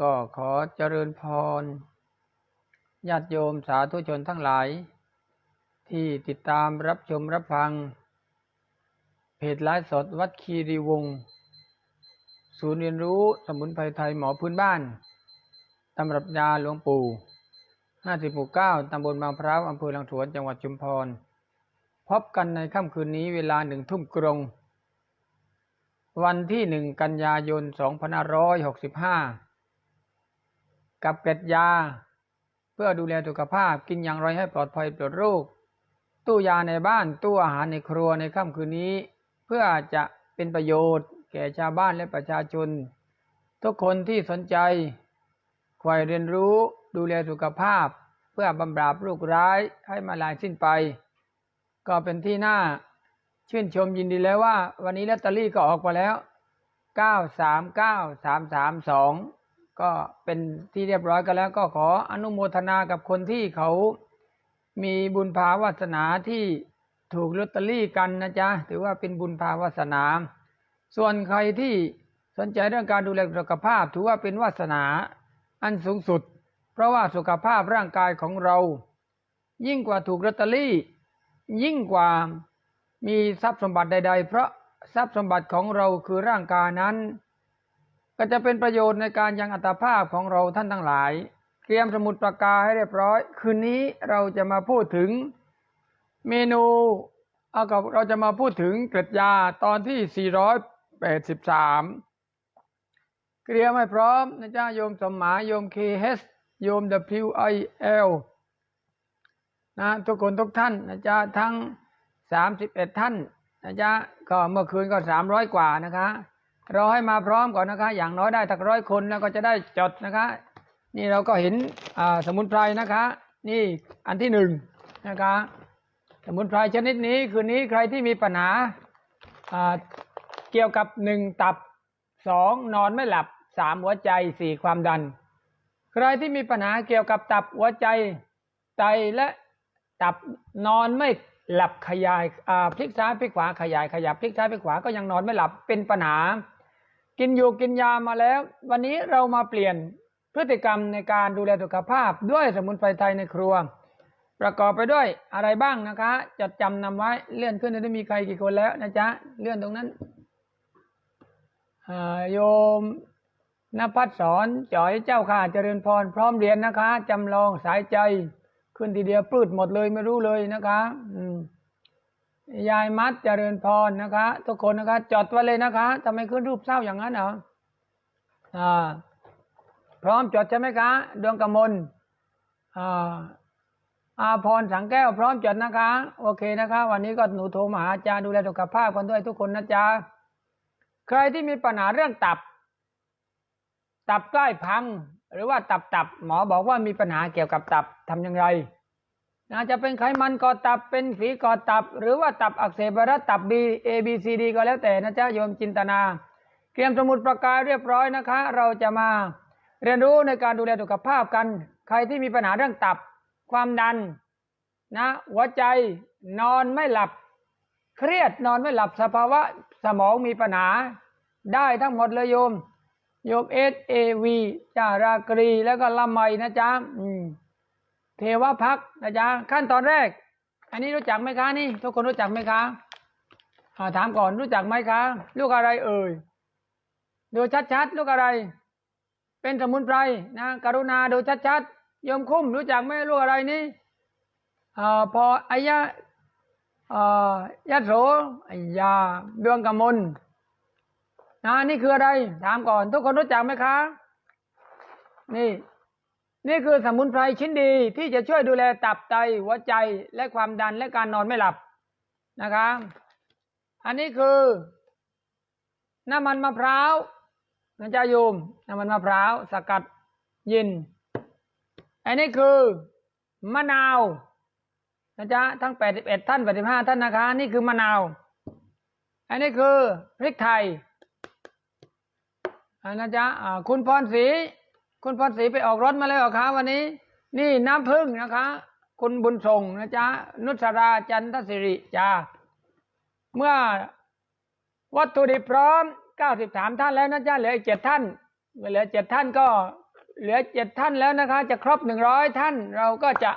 ก็ขอเจริญพรญาติโยมสาธุชนทั้งหลาย ที่ติดตามรับชมรับฟัง เพจไลฟ์สดวัดคีรีวงศูนย์เรียนรู้สมุนไพรไทยหมอพื้นบ้านตำรับยาหลวงปู่ห้าสิบหมู่เก้าตำบลบางพร้าวอำเภอลังสวนจังหวัดชุมพร พบกันในค่ำคืนนี้เวลาหนึ่งทุ่มตรง วันที่หนึ่งกันยายนสองพันร้อยห กับเกล็ดยา เพื่อดูแลสุขภาพกินอย่างไรให้ปลอดภัยปลอดโรคตู้ยาในบ้านตู้อาหารในครัวในค่ำคืนนี้ เพื่อจะเป็นประโยชน์ แก่ชาวบ้านและประชาชน ทุกคนที่สนใจใฝ่เรียนรู้ดูแลสุขภาพ เพื่อบำราบโรคร้ายให้มาลายสิ้นไป ก็เป็นที่น่าชื่นชมยินดีแล้วว่า วันนี้ลอตเตอรี่ก็ออกมาแล้ว 939332 ก็เป็นที่เรียบร้อยกันแล้วก็ขออนุโมทนากับคนที่เขามีบุญภาวาสนาที่ถูกลอตเตอรี่กันนะจ๊ะถือว่าเป็นบุญภาวาสนา ส่วนใครที่สนใจเรื่องการดูแลสุขภาพ ถือว่าเป็นวาสนาอันสูงสุด เพราะว่าสุขภาพร่างกายของเรา ยิ่งกว่าถูกลอตเตอรี่ ยิ่งกว่ามีทรัพย์สมบัติใด ๆ เพราะทรัพย์สมบัติของเราคือร่างกายนั้น ก็จะเป็นประโยชน์ในการยังอัตภาพของเราท่านทั้งหลาย เตรียมสมุดปากกาให้เรียบร้อย คืนนี้เราจะมาพูดถึงเมนูเอากับเราจะมาพูดถึงเกล็ดยาตอนที่ 483 เตรียมให้พร้อมนะจ๊ะโยมสมหมายโยมเคเฮสโยม WIL นะทุกคนทุกท่านนะจ๊ะทั้ง 31 ท่านนะจ๊ะก็เมื่อคืนก็ 300 กว่านะคะ รอให้มาพร้อมก่อนนะคะ อย่างน้อยได้ทักร้อยคนแล้วก็จะได้จดนะคะ นี่เราก็เห็นสมุนไพรนะคะ นี่อันที่หนึ่งนะคะ สมุนไพรชนิดนี้คืนนี้ใครที่มีปัญหาเกี่ยวกับหนึ่งตับสองนอนไม่หลับสามหัวใจสี่ความดัน ใครที่มีปัญหาเกี่ยวกับตับหัวใจไตและตับนอนไม่หลับขยายพลิกซ้ายพลิกขวาขยายขยับพลิกซ้ายพลิกขวาก็ยังนอนไม่หลับเป็นปัญหา กินอยู่กินยามาแล้ว วันนี้เรามาเปลี่ยนพฤติกรรมในการดูแลสุขภาพด้วยสมุนไพรไทยในครัว ประกอบไปด้วยอะไรบ้างนะคะ จดจำนำไว้เลื่อนขึ้นได้มีใครกี่คนแล้วนะจ๊ะเลื่อนตรงนั้นอ่าโยมนภัสสอนจ่อยเจ้าค่ะเจริญพร พร้อมเรียนนะคะจำลองสายใจ ขึ้นทีเดียวปลืดหมดเลยไม่รู้เลยนะคะ อืม ยายมัดเจริญพรนะคะ ทุกคนนะคะ จดไว้เลยนะคะทำไมขึ้นรูปเศร้าอย่างนั้นเหรออ่า พร้อมจดใช่ไหมคะ ดวงกมลอ่าอาพรสังแก้วพร้อมจดนะคะ โอเคนะคะ วันนี้ก็หนูโทรมาหาอาจารย์ดูแลสุขภาพกันด้วยทุกคนนะจ๊ะใครที่มีปัญหาเรื่องตับ ตับใกล้พัง หรือว่าตับตับหมอบอกว่ามีปัญหาเกี่ยวกับตับทำอย่างไร นะจะเป็นไขมันก่อตับเป็นฝีก่อตับ หรือว่าตับอักเสบรัสตับ B A B C D ก็แล้วแต่นะจ๊ะโยมจินตนา เตรียมสมุดประกาเรียบร้อยนะคะ เราจะมาเรียนรู้ในการดูแลสุขภาพกัน ใครที่มีปัญหาเรื่องตับ ความดันนะหัวใจนอนไม่หลับ เครียดนอนไม่หลับสภาวะสมองมีปัญหา ได้ทั้งหมดเลยโยม โยมเอสเอวีจาราตรีแล้วก็ละไมนะจ๊ะอืม เทวพักนะจ๊ะขั้นตอนแรก อันนี้รู้จักไหมคะนี่ ทุกคนรู้จักไหมคะอาถามก่อนรู้จักไหมคะ ลูกอะไรเอ่ยดูชัดๆลูกอะไร เป็นสมุนไพรนะกรุณาดูชัดๆโยมคุ้มรู้จักไหมลูกอะไรนี่อ่าพออายะอ่ายะโสอายาดวงกมลนะนี่คืออะไร ถามก่อน ทุกคนรู้จักไหมคะ นี่ นี่คือสมุนไพรชิ้นดีที่จะช่วยดูแลตับไตหัวใจและความดันและการนอนไม่หลับนะคะอันนี้คือน้ำมันมะพร้าวนะจ๊ะโยมน้ำมันมะพร้าวสกัดเย็น อันนี้คือมะนาวนะจ๊ะทั้ง 81 ท่าน 85 ท่านนะคะ นี่คือมะนาว อันนี้คือพริกไทยอันนะจ๊ะคุณพรศรี คุณพรศรีไปออกรถมาแล้วเหรอคะวันนี้ นี่น้ำพึ่งนะคะ คุณบุญส่งนะจ๊ะ นุสราจันทศิริจ้าเมื่อวัตถุดิบพร้อม93ท่านแล้วนะจ๊ะเหลืออีกเจ็ดท่านเมื่อเหลือเจ็ดท่านก็เหลือเจ็ดท่านแล้วนะคะ จะครบหนึ่งร้อยท่าน เราก็จะ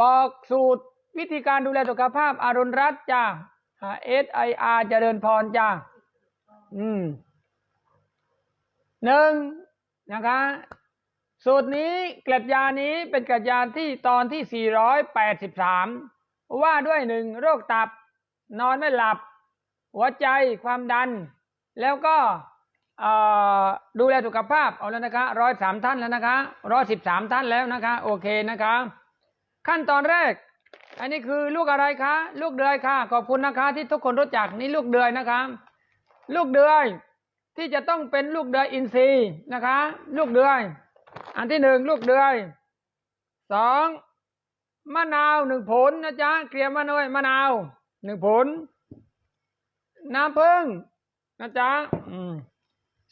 บอกสูตรวิธีการดูแลสุขภาพอารุณรัตน์จ้าเอสไออาร์เจริญพรจ้าอืมหนึ่ง นะคะ สูตรนี้เกล็ดยานี้เป็นเกล็ดยาที่ตอนที่ 483 ว่าด้วยหนึ่งโรคตับ นอนไม่หลับ หัวใจความดัน แล้วก็ดูแลสุขภาพเอาแล้วนะคะร้อยสามท่านแล้วนะคะร้อยสิบสามท่านแล้วนะคะ โอเคนะคะ ขั้นตอนแรก อันนี้คือลูกอะไรคะ ลูกเดือยค่ะ ขอบคุณนะคะ ที่ทุกคนรู้จักนี่ลูกเดือยนะคะ ลูกเดือย ที่จะต้องเป็นลูกเดือยอินทรีย์นะคะ ลูกเดือย อันที่หนึ่งลูกเดือยสองมะนาวหนึ่งผลนะจ๊ะเกลียมมาหน่อยมะนาวหนึ่งผล น้ำผึ้งนะจ๊ะ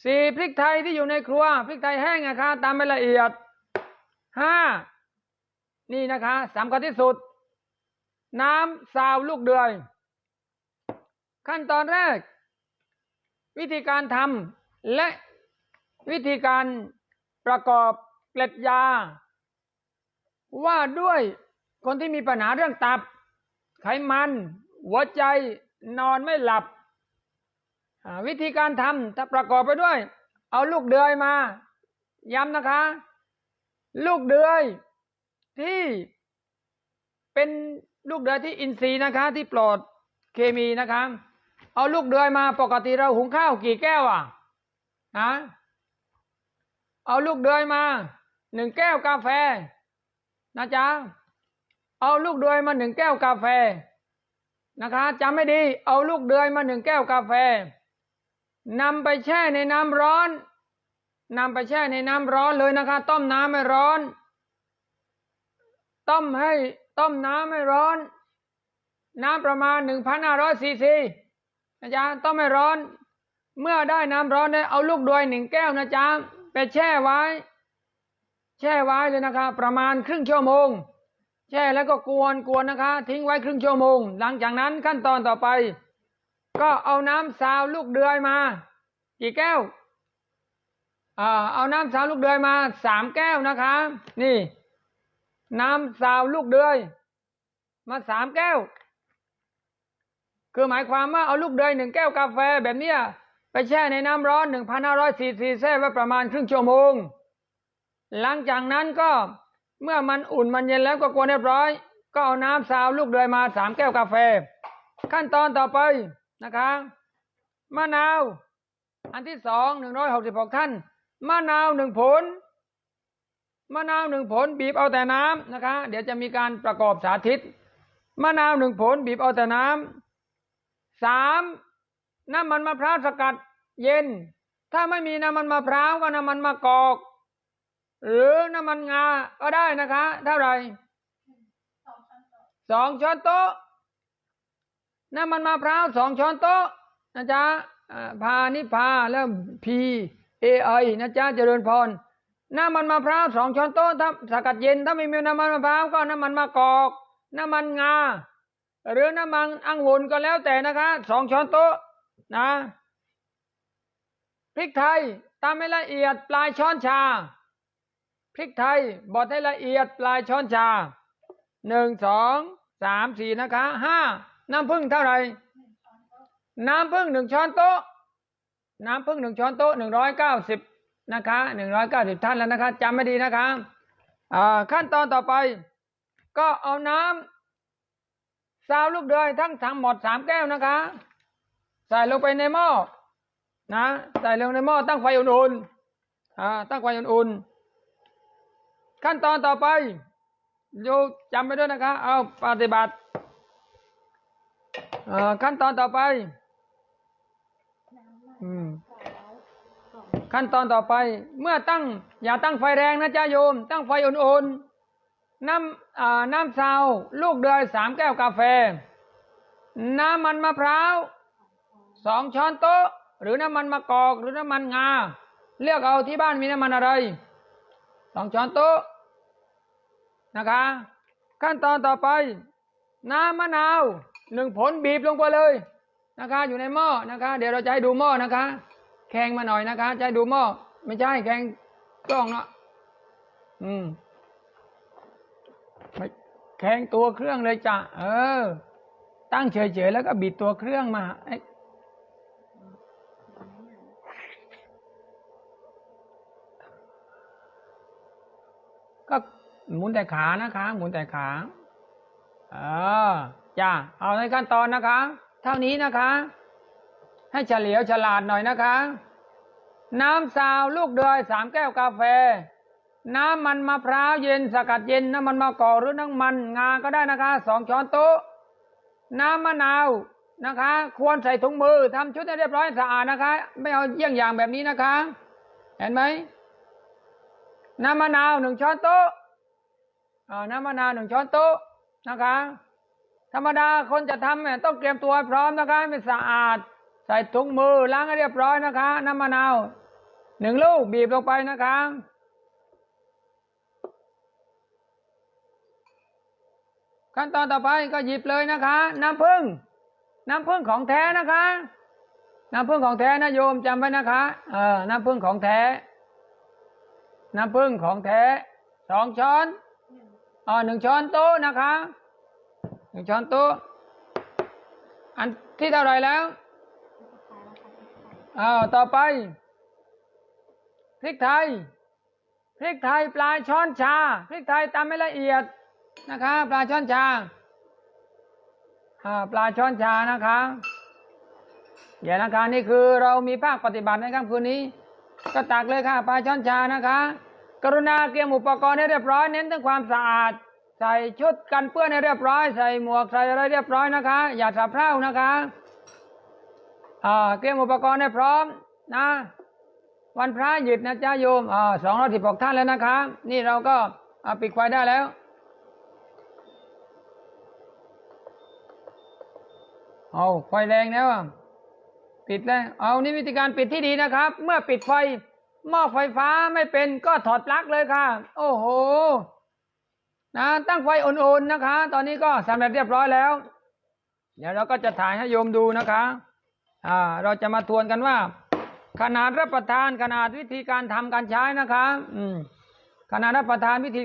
สี่พริกไทยที่อยู่ในครัวพริกไทยแห้งนะคะตามไปละเอียดห้านี่นะคะสำคัญที่สุด น้ำซาวลูกเดือย ขั้นตอนแรก วิธีการทำและวิธีการประกอบเกล็ดยา ว่าด้วยคนที่มีปัญหาเรื่องตับ ไขมัน หัวใจนอนไม่หลับ วิธีการทำถ้าประกอบไปด้วย เอาลูกเดือยมา ย้ำนะคะ ลูกเดือยที่เป็นลูกเดือยที่อินทรีย์นะคะที่ปลอดเคมีนะคะ เอาลูกเดือยมาปกติเราหุงข้าวกี่แก้วอะฮะเอาลูกเดือยมาหนึ่งแก้วกาแฟ นะจ๊ะเอาลูกเดือยมาหนึ่งแก้วกาแฟนะคะจำไม่ดี เอาลูกเดือยมาหนึ่งแก้วกาแฟนำไปแช่ในน้ำร้อนนำไปแช่ในน้ำร้อนเลยนะคะ ต้มน้ำไม่ร้อน ต้มให้ต้มน้ำไม่ร้อน น้ำประมาณหนึ่งพันห้าร้อยซีซี นะจ๊ะต้มไม่ร้อน เมื่อได้น้ำร้อนได้เอาลูกดวยหนึ่งแก้วนะจ๊ะไปแช่ไว้ แช่ไว้เลยนะคะ ประมาณครึ่งชั่วโมง แช่แล้วก็กวนกวนนะคะ ทิ้งไว้ครึ่งชั่วโมง หลังจากนั้นขั้นตอนต่อไป ก็เอาน้ำซาวลูกเดือยมา กี่แก้วอเอาน้ำซาวลูกเดือยมาสามแก้วนะคะ นี่ น้ำซาวลูกเดือย มาสามแก้ว คือหมายความว่าเอาลูกเดยหนึ่งแก้วกาแฟแบบเนี้ยไปแช่ในน้ำร้อนหนึ่งพันห้าร้อยสี่สิบแช่ไว้ประมาณครึ่งชั่วโมง หลังจากนั้นก็เมื่อมันอุ่นมันเย็นแล้วก็กวนเรียบร้อย ก็เอาน้ำซาวลูกเดยมาสามแก้วกาแฟ ขั้นตอนต่อไปนะคะมะนาว อันที่สองหนึ่งร้อยหกสิบหกท่านมะนาวหนึ่งผลมะนาวหนึ่งผลบีบเอาแต่น้ำนะคะ เดี๋ยวจะมีการประกอบสาธิตมะนาวหนึ่งผลบีบเอาแต่น้ำ สามน้ำมันมะพร้าวสกัดเย็น ถ้าไม่มีน้ำมันมะพร้าวก็น้ำมันมะกอก หรือน้ำมันงา ก็ได้นะคะ เท่าไหร่สองช้อนโต๊ะน้ำมันมะพร้าวสองช้อนโต๊ะนะจ๊ะพานิพาแล้วพีเอไอนะจ๊ะเจริญพรน้ำมันมะพร้าวสองช้อนโต๊ะถ้าสกัดเย็น ถ้าไม่มีน้ำมันมะพร้าวก็น้ำมันมะกอก น้ำมันงา หรือน้ำมันอังุ่นก็แล้วแต่นะคะสองช้อนโต๊ะนะพริกไทยตามให้ละเอียดปลายช้อนชา พริกไทยบดให้ละเอียดปลายช้อนชาหนึ่งสองสามสี่นะคะห้าน้ำผึ้งเท่าไหร่น้ำผึ้งหนึ่งช้อนโต๊ะ น้ำผึ้งหนึ่งช้อนโต๊ะหนึ่งร้อยเก้าสิบนะคะหนึ่งร้อยเก้าสิบท่านแล้วนะคะจำไม่ดีนะคะอ่าขั้นตอนต่อไป ก็เอาน้ำ ซาวลูกเดือยทั้งทั้งหมดสามแก้วนะคะ ใส่ลงไปในหม้อนะ ใส่ลงในหม้อตั้งไฟอุ่นๆอ่าตั้งไฟอุ่นๆขั้นตอนต่อไปโยจำไปด้วยนะคะ เอาปฏิบัติเอ่อขั้นตอนต่อไปอขั้นตอนต่อไป เมื่อตั้ง อย่าตั้งไฟแรงนะจ๊ะโยม ตั้งไฟอุ่นๆ น้ำน้ำซาวลูกเดือยสามแก้วกาแฟ น้ำมันมะพร้าวสองช้อนโต๊ะ หรือน้ำมันมะกอกหรือน้ำมันงา เลือกเอาที่บ้านมีน้ำมันอะไรสองช้อนโต๊ะนะคะ ขั้นตอนต่อไป น้ำมะนาวหนึ่งผลบีบลงไปเลยนะคะ อยู่ในหม้อนะคะ เดี๋ยวเราจะให้ดูหม้อนะคะ แข่งมาหน่อยนะคะจะให้ดูหม้อไม่ใช่แข่งกล้องเนาะอืม แข็งตัวเครื่องเลยจ้ะเออ ตั้งเฉยๆแล้วก็บิดตัวเครื่องมาก็หมุนแต่ขานะคะหมุนแต่ขาเออจ้าเอาในขั้นตอนนะคะ เท่านี้นะคะ ให้เฉลียวฉลาดหน่อยนะคะ น้ำซาวลูกเดือยสามแก้วกาแฟ น้ำมันมะพร้าวเย็นสกัดเย็นน้ำมันมะกอกหรือน้ำมันงาก็ได้นะคะสองช้อนโต๊ะ น้ำมะนาวนะคะ ควรใส่ถุงมือทำชุดให้เรียบร้อยสะอาดนะคะ ไม่เอาเยี่ยงอย่างแบบนี้นะคะ เห็นไหมน้ำมะนาวหนึ่งช้อนโต๊ะอ่าน้ำมะนาวหนึ่งช้อนโต๊ะนะคะ ธรรมดาคนจะทำเนี่ยต้องเตรียมตัวพร้อมนะคะให้มันสะอาด ใส่ถุงมือล้างให้เรียบร้อยนะคะ น้ำมะนาวหนึ่งลูกบีบลงไปนะคะ ขั้นตอนต่อไปก็หยิบเลยนะคะ น้ำผึ้งน้ำผึ้งของแท้นะคะ น้ำผึ้งของแท้นะโยมจำไว้นะคะ เออน้ำผึ้งของแท้ น้ำผึ้งของแท้สองช้อนอ๋อหนึ่งช้อนโต๊ะนะคะหนึ่งช้อนโต๊ะอันที่เท่าไรแล้วอ้าวต่อไปพริกไทยพริกไทยปลายช้อนชาพริกไทยตำให้ละเอียด นะคะปลาช้อนชาอ่าปลาช้อนชานะคะอย่านะคะนี่คือเรามีภาคปฏิบัติในค่ำคืนนี้ ก็ตักเลยค่ะปลาช้อนชานะคะ กรุณาเตรียมอุปกรณ์ให้เรียบร้อย เน้นถึงความสะอาด ใส่ชุดกันเปื้อนให้เรียบร้อย ใส่หมวกใส่อะไรเรียบร้อยนะคะ อย่าสับเพร่านะคะอ่าเตรียมอุปกรณ์ให้พร้อมนะวันพระหยุดนะจ้าโยมอ่าสองร้อยสิบหกท่านแล้วนะคะ นี่เราก็อ่าปิดไฟได้แล้ว เอาไฟแรงแล้วอะปิดแล้วเอานี่วิธีการปิดที่ดีนะครับ เมื่อปิดไฟหม้อไฟฟ้าไม่เป็นก็ถอดปลั๊กเลยค่ะ โอ้โห นะ ตั้งไฟอ่อนๆนะคะ ตอนนี้ก็สำเร็จเรียบร้อยแล้ว เดี๋ยวเราก็จะถ่ายให้โยมดูนะคะ อ่า เราจะมาทวนกันว่า ขนาดรับประทานขนาดวิธีการทำการใช้นะคะ อืมขณะรับประทานวิธี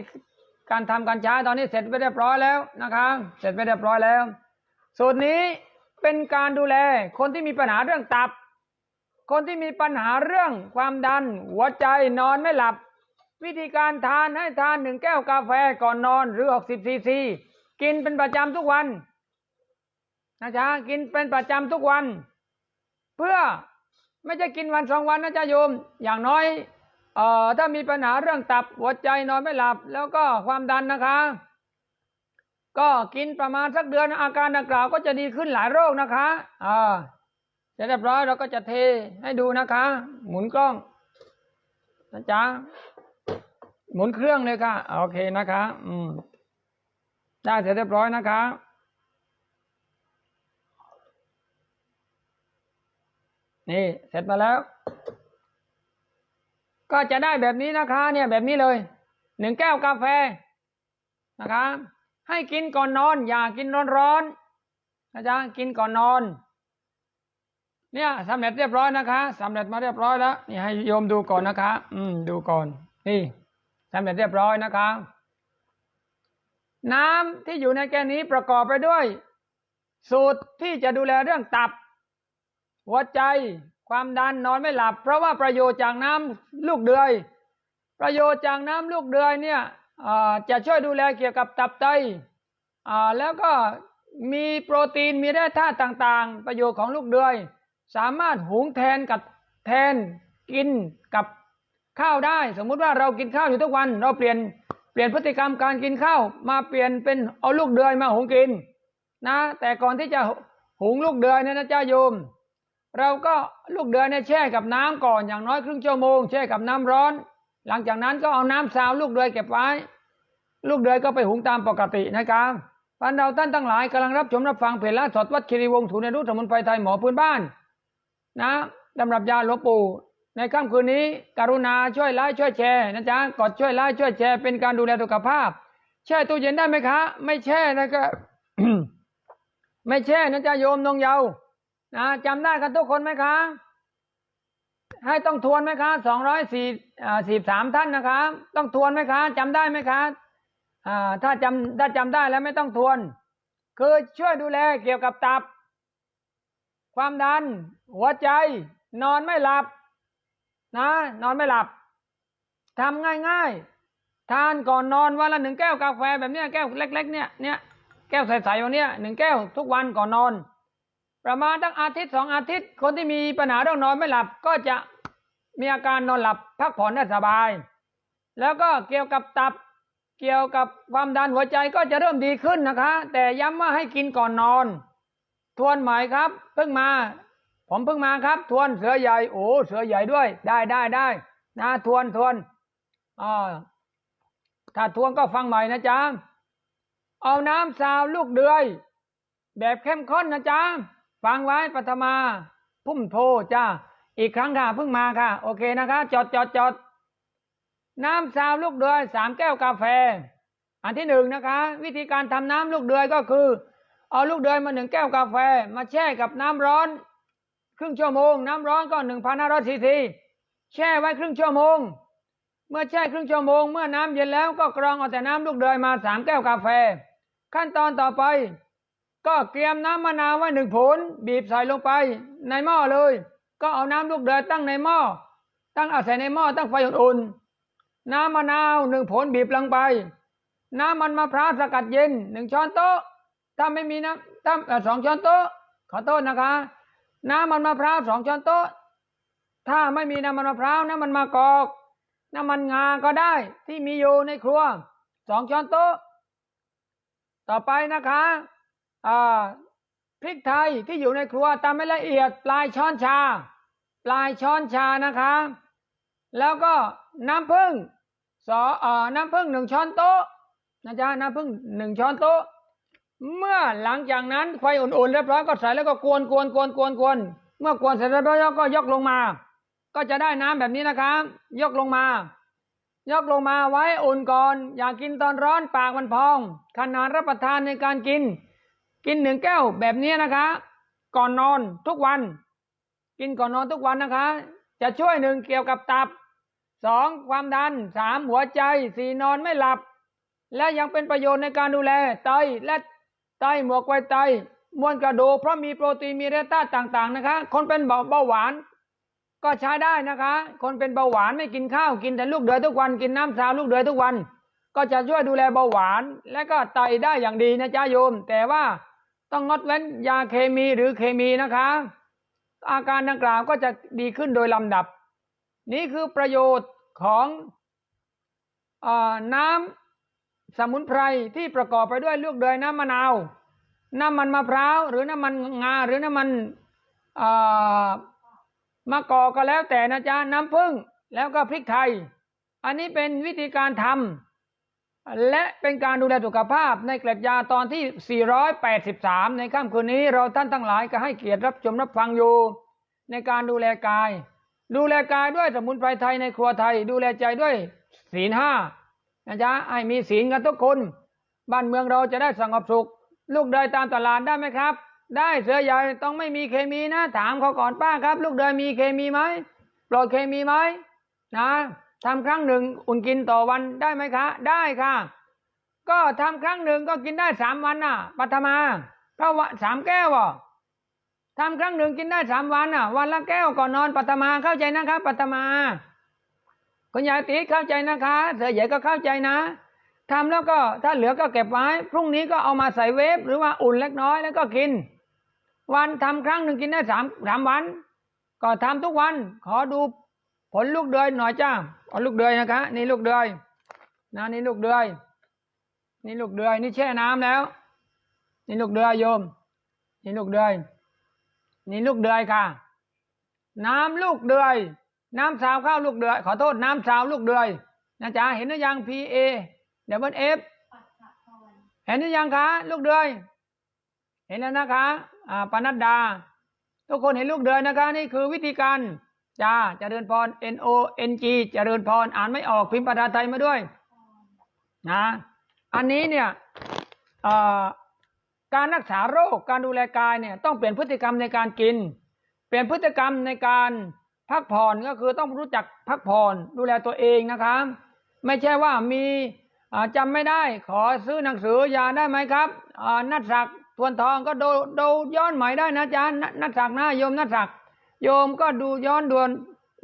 การทำการใช้ตอนนี้เสร็จไปเรียบร้อยแล้วนะคะ เสร็จไปเรียบร้อยแล้ว สูตรนี้ เป็นการดูแลคนที่มีปัญหาเรื่องตับ คนที่มีปัญหาเรื่องความดัน หัวใจนอนไม่หลับ วิธีการทานให้ทานหนึ่งแก้วกาแฟก่อนนอนหรือหกสิบซีซีกินเป็นประจำทุกวันนะจ๊ะกินเป็นประจำทุกวัน เพื่อไม่ใช่กินวันสองวันนะจ๊ะโยม อย่างน้อยเอ่อถ้ามีปัญหาเรื่องตับหัวใจนอนไม่หลับ แล้วก็ความดันนะคะ ก็กินประมาณสักเดือนอาการดังกล่าวก็จะดีขึ้นหลายโรคนะคะอ่าเสร็จเรียบร้อยเราก็จะเทให้ดูนะคะ หมุนกล้องนะจ๊ะหมุนเครื่องเลยค่ะ โอเคนะคะ อืม ได้เสร็จเรียบร้อยนะคะนี่เสร็จมาแล้ว ก็จะได้แบบนี้นะคะ เนี่ยแบบนี้เลยหนึ่งแก้วกาแฟนะคะ ให้กินก่อนนอน อย่ากินร้อนๆนะจ๊ะกินก่อนนอน เนี่ยสำเร็จเรียบร้อยนะคะสำเร็จมาเรียบร้อยแล้วนี่ให้โยมดูก่อนนะคะ อืม ดูก่อน นี่สำเร็จเรียบร้อยนะคะ น้ำที่อยู่ในแก้วนี้ประกอบไปด้วย สูตรที่จะดูแลเรื่องตับ หัวใจ ความดันนอนไม่หลับ เพราะว่าประโยชน์จากน้ำลูกเดือย ประโยชน์จากน้ำลูกเดือยเนี่ย จะช่วยดูแลเกี่ยวกับตับไตแล้วก็มีโปรตีนมีแร่ธาตุต่างๆ ประโยชน์ของลูกเดือย สามารถหุงแทนกับแทนกินกับข้าวได้ สมมุติว่าเรากินข้าวอยู่ทุกวัน เราเปลี่ยนเปลี่ยนพฤติกรรมการกินข้าวมาเปลี่ยนเป็นเอาลูกเดือยมาหุงกินนะแต่ก่อนที่จะหุงลูกเดือยเนี่ยนะจ้าโยม เราก็ลูกเดือยเนี่ยแช่กับน้ำก่อนอย่างน้อยครึ่งชั่วโมงแช่กับน้ำร้อน หลังจากนั้นก็เอาน้ำซาวลูกเดือยเก็บไว้ ลูกเดือยก็ไปหุงตามปกตินะครับพันเราท่านทั้งหลายกำลังรับชมรับฟังเพจละสดวัดคีรีวงศ์ถูนในรุ่สมุนไพรไทยหมอพื้นบ้าน นะดำรับยาหลวงปู่ในค่ำคืนนี้ กรุณาช่วยไลค์ช่วยแชร์นะจ๊ะกดช่วยไลค์ช่วยแชร์เป็นการดูแลสุขภาพ แช่ตู้เย็นได้ไหมคะ ไม่แช่นะครับไม่แช่นะจ๊ะโยมนงเยาว์นะจำได้กันทุกคนไหมคะ ให้ต้องทวนไหมคะสองร้อยสี่สิบสามท่านนะคะ ต้องทวนไหมคะจำได้ไหมคะอ่าถ้าจำถ้าจำได้แล้วไม่ต้องทวน คือช่วยดูแลเกี่ยวกับตับ ความดัน หัวใจ นอนไม่หลับ นะ นอนไม่หลับทำง่ายๆ ทานก่อนนอนวันละหนึ่งแก้วกาแฟแบบเนี้ยแก้วเล็ก ๆ เนี่ยเนี่ยแก้วใสๆวันเนี้ยหนึ่งแก้วทุกวันก่อนนอนประมาณตั้งอาทิตย์สองอาทิตย์ คนที่มีปัญหาเรื่องนอนไม่หลับก็จะ มีอาการนอนหลับพักผ่อนได้สบาย แล้วก็เกี่ยวกับตับ เกี่ยวกับความดันหัวใจก็จะเริ่มดีขึ้นนะคะ แต่ย้ำว่าให้กินก่อนนอน ทวนใหม่ครับ เพิ่งมา ผมเพิ่งมาครับ ทวนเสือใหญ่โอ้เสือใหญ่ด้วย ได้ได้ได้นะทวนทวนอ่าถ้าทวนก็ฟังใหม่นะจ๊ะเอาน้ำซาวลูกเดือย แบบเข้มข้นนะจ๊ะฟังไว้ปัทมา พุ่มโทจ้า อีกครั้งค่ะเพิ่งมาค่ะ โอเคนะคะจดจดจดน้ำซาวลูกเดือยสามแก้วกาแฟ อันที่หนึ่งนะคะ วิธีการทำน้ำลูกเดือยก็คือ เอาลูกเดือยมาหนึ่งแก้วกาแฟ มาแช่กับน้ำร้อน ครึ่งชั่วโมง น้ำร้อนก็หนึ่งพันห้าร้อยซีซีแช่ไว้ครึ่งชั่วโมง เมื่อแช่ครึ่งชั่วโมง เมื่อน้ำเย็นแล้วก็กรองเอาแต่น้ำลูกเดือยมาสามแก้วกาแฟ ขั้นตอนต่อไป ก็เตรียมน้ำมะนาวไว้หนึ่งผลบีบใส่ลงไปในหม้อเลย ก็เอาน้ำลูกเดือยตั้งในหม้อ ตั้งอาใส่ในหม้อตั้งไฟอุ่นๆน้ำมะนาวหนึ่งผลบีบลงไป น้ำมันมะพร้าวสกัดเย็นหนึ่งช้อนโต๊ะ ถ้าไม่มีน้ำถ้าสองช้อนโต๊ะ ขอโทษนะคะ น้ำมันมะพร้าวสองช้อนโต๊ะ ถ้าไม่มีน้ำมันมะพร้าวน้ำมันมะกอก น้ำมันงาก็ได้ที่มีอยู่ในครัวสองช้อนโต๊ะ ต่อไปนะคะอ่าพริกไทยที่อยู่ในครัวตำให้ละเอียดปลายช้อนชา ปลายช้อนชานะคะ แล้วก็น้ำผึ้งสอเอ่อน้ำผึ้งหนึ่งช้อนโต๊ะนะจ๊ะน้ำผึ้งหนึ่งช้อนโต๊ะ เมื่อหลังจากนั้นไฟอุ่นๆเรียบร้อยก็ใส่แล้วก็กวนกวนกวนกวนกวนเมื่อกวนเสร็จเรียบร้อยแล้วก็ยกลงมา ก็จะได้น้ำแบบนี้นะคะยกลงมา ยกลงมาไว้อุ่นก่อน อย่ากินตอนร้อนปากมันพองขนาดรับประทานในการกิน กินหนึ่งแก้วแบบนี้นะคะ ก่อนนอนทุกวัน กินก่อนนอนทุกวันนะคะ จะช่วยหนึ่งเกี่ยวกับตับสองความดันสามหัวใจสี่นอนไม่หลับ และยังเป็นประโยชน์ในการดูแลไตและไตหมวกไวไตมวลกระดูกเพราะมีโปรตีนมีแร่ธาตุต่าง ๆ นะคะ คนเป็นเบาหวาน ก็ใช้ได้นะคะ คนเป็นเบาหวานไม่กินข้าวกินแต่ลูกเดือยทุกวันกินน้ำสาวลูกเดือยทุกวัน ก็จะช่วยดูแลเบาหวาน และก็ไตได้อย่างดีนะจ๊ะโยม แต่ว่าต้องงดเว้นยาเคมีหรือเคมีนะคะ อาการดังกล่าวก็จะดีขึ้นโดยลำดับ นี่คือประโยชน์ของอน้ำสมุนไพรที่ประกอบไปด้วยลูกเดือยน้ำมะนาว น้ำมันมะพร้าว หรือน้ำมันงา หรือน้ำมันมะกอกก็แล้วแต่นะจ๊ะน้ำผึ้งแล้วก็พริกไทย อันนี้เป็นวิธีการทำ และเป็นการดูแลสุขภาพในเกล็ดยาตอนที่ 483 ในค่ำคืนนี้เราท่านทั้งหลายก็ให้เกียรติรับชมรับฟังอยู่ ในการดูแลกาย ดูแลกายด้วยสมุนไพรไทยในครัวไทย ดูแลใจด้วยศีลห้านะจ๊ะให้มีศีลกันทุกคน บ้านเมืองเราจะได้สงบสุข ลูกเดยตามตลาดได้ไหมครับ ได้เสือใหญ่ต้องไม่มีเคมีนะ ถามเขาก่อนป้าครับ ลูกเดยมีเคมีไหมปลอดเคมีไหมนะ ทำครั้งหนึ่งอุ่นกินต่อวันได้ไหมคะ ได้ค่ะ ก็ทำครั้งหนึ่งก็กินได้สามวันน่ะปัทมาเพราะว่าสามแก้วอะทำครั้งหนึ่งกินได้สามวันน่ะ วันละแก้วก่อนนอนปัทมาเข้าใจนะครับปัทมาคุณยายตีเข้าใจนะคะ เสือใหญ่ก็เข้าใจนะทำแล้วก็ถ้าเหลือก็เก็บไว้ พรุ่งนี้ก็เอามาใส่เวฟหรือว่าอุ่นเล็กน้อยแล้วก็กิน วันทำครั้งหนึ่งกินได้สามสามวัน ก็ทำทุกวันขอดู ผลลูกเดือยหน่อยจ้าเอาลูกเดือยนะคะนี่ลูกเดือยนะนี่ลูกเดือยนี่ลูกเดือยนี่แช่น้ำแล้ว นี่ลูกเดือยโยม นี่ลูกเดือยนี่ลูกเดือยค่ะ น้ำลูกเดือย น้ำสาวข้าวลูกเดือย ขอโทษน้ำสาวลูกเดือยนะจ๊ะเห็นหรือยัง P A เดี๋ยวมันเอฟเห็นหรือยังคะลูกเดือย เห็นแล้วนะคะอ่าปนัดดา ทุกคนเห็นลูกเดือยนะคะ นี่คือวิธีการ จ้าเจริญพร N O N G เจริญพร อ่านไม่ออกพิมพ์ภาษาไทยมาด้วยนะอันนี้เนี่ยการรักษาโรคการดูแลกายเนี่ยต้องเปลี่ยนพฤติกรรมในการกิน เปลี่ยนพฤติกรรมในการพักผ่อนก็คือต้องรู้จักพักผ่อนดูแลตัวเองนะคะไม่ใช่ว่ามีอ่าจำไม่ได้ขอซื้อหนังสือยาได้ไหมครับนัดศักดิ์ทวนทองก็ดูดูย้อนหม่ได้นะอาจารย์นัดศักดิ์นะโยมนัดศักดิ์ โยมก็ดูย้อนดวน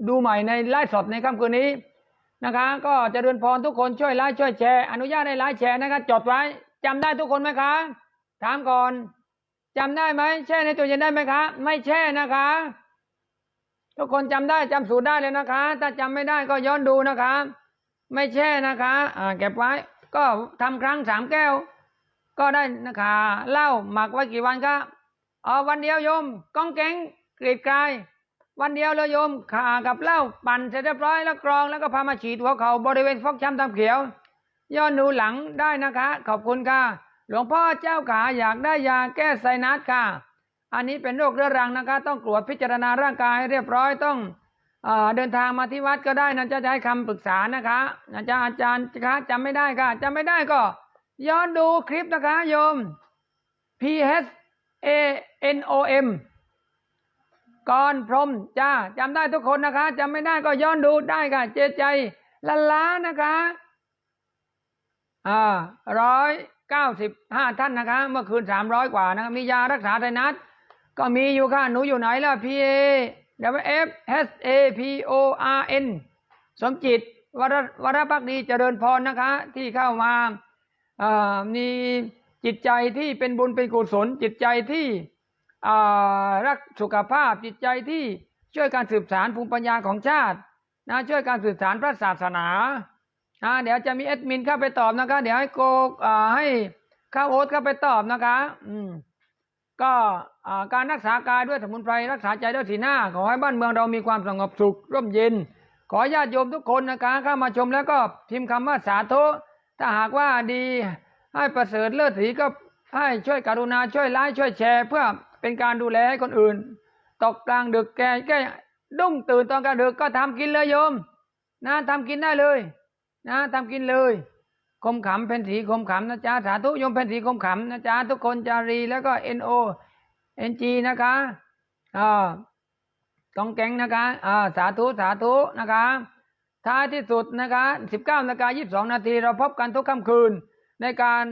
ดูใหม่ในไลฟ์สดในค่ำคืนนี้นะคะ ก็จะเดินพรทุกคนช่วยไลฟ์ช่วยแชร์อนุญาตให้ไลฟ์แชร์นะคะจดไว้จำได้ทุกคนไหมคะ ถามก่อนจำได้ไหมแช่ในตู้เย็นได้ไหมคะ ไม่แช่นะคะ ทุกคนจำได้จำสูตรได้เลยนะคะ ถ้าจำไม่ได้ก็ย้อนดูนะคะ ไม่แช่นะคะอ่าเก็บไว้ ก็ทำครั้งสามแก้ว ก็ได้นะคะเหล้าหมักไว้กี่วันคะอ๋อวันเดียวโยมก้องแกง กรีดกาย วันเดียวเลยโยมขากับเหล้าปั่นเสร็จเรียบร้อยแล้วกรองแล้วก็พามาฉีดหัวเขาบริเวณฟกช้ำตามเขียว ย้อนดูหลังได้นะคะ ขอบคุณค่ะ หลวงพ่อเจ้าขาอยากได้ยาแก้ไซนัสค่ะ อันนี้เป็นโรคเรื้อรังนะคะ ต้องตรวจพิจารณาร่างกายให้เรียบร้อยต้องเอเดินทางมาที่วัดก็ได้นะจะได้คำปรึกษานะคะอาจารย์อาจารย์คะจำไม่ได้ค่ะจำไม่ได้ก็ ย้อนดูคลิปนะคะโยม P H A N O M ก่อนพรมจ้าจำได้ทุกคนนะคะจำไม่ได้ก็ย้อนดูได้ค่ะ เจใจละล้านะคะอ่าร้อยเก้าสิบห้าท่านนะคะ เมื่อคืนสามร้อยกว่านะครับมียารักษาไทนัสก็มีอยู่ค่ะ หนูอยู่ไหนล่ะ P A W F S A P O R N สมจิตวรวรพักดีเจริญพรนะคะ ที่เข้ามาอ่ามีจิตใจที่เป็นบุญเป็นกุศลจิตใจที่ รักสุขภาพจิตใจที่ช่วยการสืบสารภูมิปัญญาของชาตินะช่วยการสืบสารพระศาสนาอ่าเดี๋ยวจะมีแอดมินเข้าไปตอบนะคะ เดี๋ยวให้โกอ่าให้ข้าวโอ๊ตเข้าไปตอบนะคะ อืมก็อ่าการรักษากายด้วยสมุนไพรรักษาใจด้วยสีหน้า ขอให้บ้านเมืองเรามีความสงบสุขร่มเย็น ขอญาติโยมทุกคนนะคะเข้ามาชมแล้วก็พิมพ์คำว่าสาธุถ้าหากว่าดีให้ประเสริฐเลิศสีก็ให้ช่วยกรุณาช่วยไลค์ช่วยแชร์ เพื่อ เป็นการดูแลให้คนอื่น ตกกลางดึกแกแกดุ้งตื่นตอนกลางดึกก็ทำกินเลยโยม นะทำกินได้เลย นะทำกินเลยคมขำเป็นสีคมขำนะจ๊ะสาธุโยมเป็นสีคมขำนะจ๊ะทุกคนจารีแล้วก็ N O N G นะคะอ่ากองแกงนะคะอ่าสาธุสาธุนะคะท้ายที่สุดนะคะ 19นาฬิกา22 นาทีเราพบกันทุกค่ำคืนในการ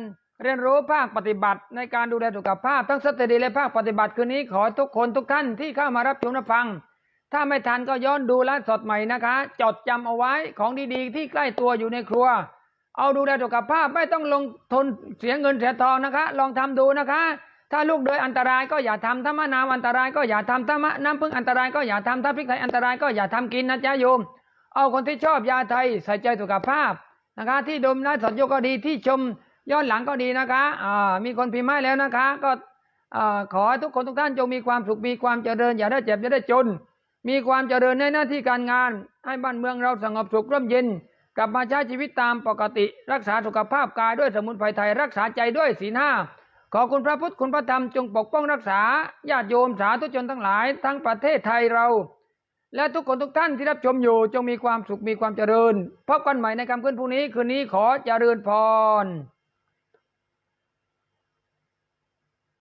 เรียนรู้ภาคปฏิบัติในการดูแลสุขภาพ ทั้งสตรีและภาคปฏิบัติคืนนี้ขอทุกคนทุกท่านที่เข้ามารับชมรับฟัง ถ้าไม่ทันก็ย้อนดูไลฟ์สดใหม่นะคะ จดจำเอาไว้ของดีๆ ที่ใกล้ตัวอยู่ในครัว เอาดูแลสุขภาพไม่ต้องลงทุนเสียเงินเสียทองนะคะ ลองทำดูนะคะ ถ้าลูกเดยอันตรายก็อย่าทำถ้ามะนาวอันตรายก็อย่าทำถ้ามะน้ำผึ้งอันตรายก็อย่าทำถ้าพริกไทยอันตรายก็อย่าทำกินนะจ๊ะโยม เอาคนที่ชอบยาไทยใส่ใจสุขภาพนะคะ ที่ดมไลฟ์สดโยก็ดีที่ชม ย้อนหลังก็ดีนะคะอ่ามีคนพิมพ์ให้แล้วนะคะ ก็อ่าขอให้ทุกคนทุกท่านจงมีความสุขมีความเจริญอย่าได้เจ็บอย่าได้จน มีความเจริญในหน้าที่การงาน ให้บ้านเมืองเราสงบสุขร่มเย็น กลับมาใช้ชีวิตตามปกติ รักษาสุขภาพกายด้วยสมุนไพรไทย รักษาใจด้วยศีลห้าขอคุณพระพุทธคุณพระธรรมจงปกป้องรักษาญาติโยมสาธุชนทั้งหลาย ทั้งประเทศไทยเรา และทุกคนทุกท่านที่รับชมอยู่ จงมีความสุขมีความเจริญพบกันใหม่ในคำคืนพรุ่งนี้คืนนี้ขอเจริญพร